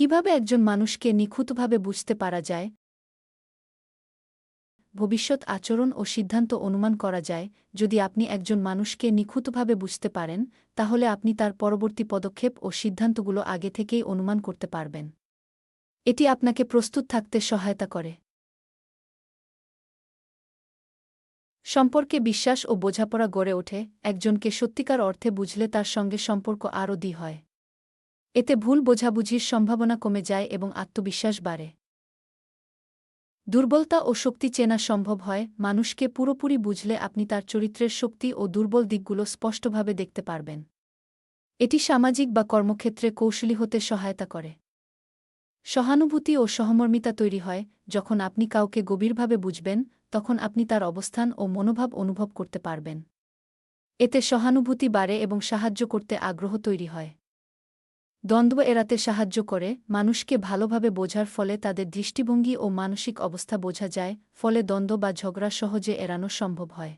কীভাবে একজন মানুষকে নিখুঁতভাবে বুঝতে পারা যায়? ভবিষ্যৎ আচরণ ও সিদ্ধান্ত অনুমান করা যায়। যদি আপনি একজন মানুষকে নিখুঁতভাবে বুঝতে পারেন, তাহলে আপনি তার পরবর্তী পদক্ষেপ ও সিদ্ধান্তগুলো আগে থেকেই অনুমান করতে পারবেন। এটি আপনাকে প্রস্তুত থাকতে সহায়তা করে। সম্পর্কে বিশ্বাস ও বোঝাপড়া গড়ে ওঠে। একজনকে সত্যিকার অর্থে বুঝলে তার সঙ্গে সম্পর্ক আরও দি হয়। এতে ভুল বোঝাবুঝির সম্ভাবনা কমে যায় এবং আত্মবিশ্বাস বাড়ে। দুর্বলতা ও শক্তি চেনা সম্ভব হয়, মানুষকে পুরোপুরি বুঝলে আপনি তার চরিত্রের শক্তি ও দুর্বল দিকগুলো স্পষ্টভাবে দেখতে পারবেন। এটি সামাজিক বা কর্মক্ষেত্রে কৌশলী হতে সহায়তা করে। সহানুভূতি ও সহমর্মিতা তৈরি হয়, যখন আপনি কাউকে গভীরভাবে বুঝবেন, তখন আপনি তার অবস্থান ও মনোভাব অনুভব করতে পারবেন। এতে সহানুভূতি বাড়ে এবং সাহায্য করতে আগ্রহ তৈরি হয়। দ্বন্দ্ব এড়াতে সাহায্য করে, মানুষকে ভালোভাবে বোঝার ফলে তাদের দৃষ্টিভঙ্গি ও মানসিক অবস্থা বোঝা যায়, ফলে দ্বন্দ্ব বা ঝগড়া সহজে এড়ানো সম্ভব হয়।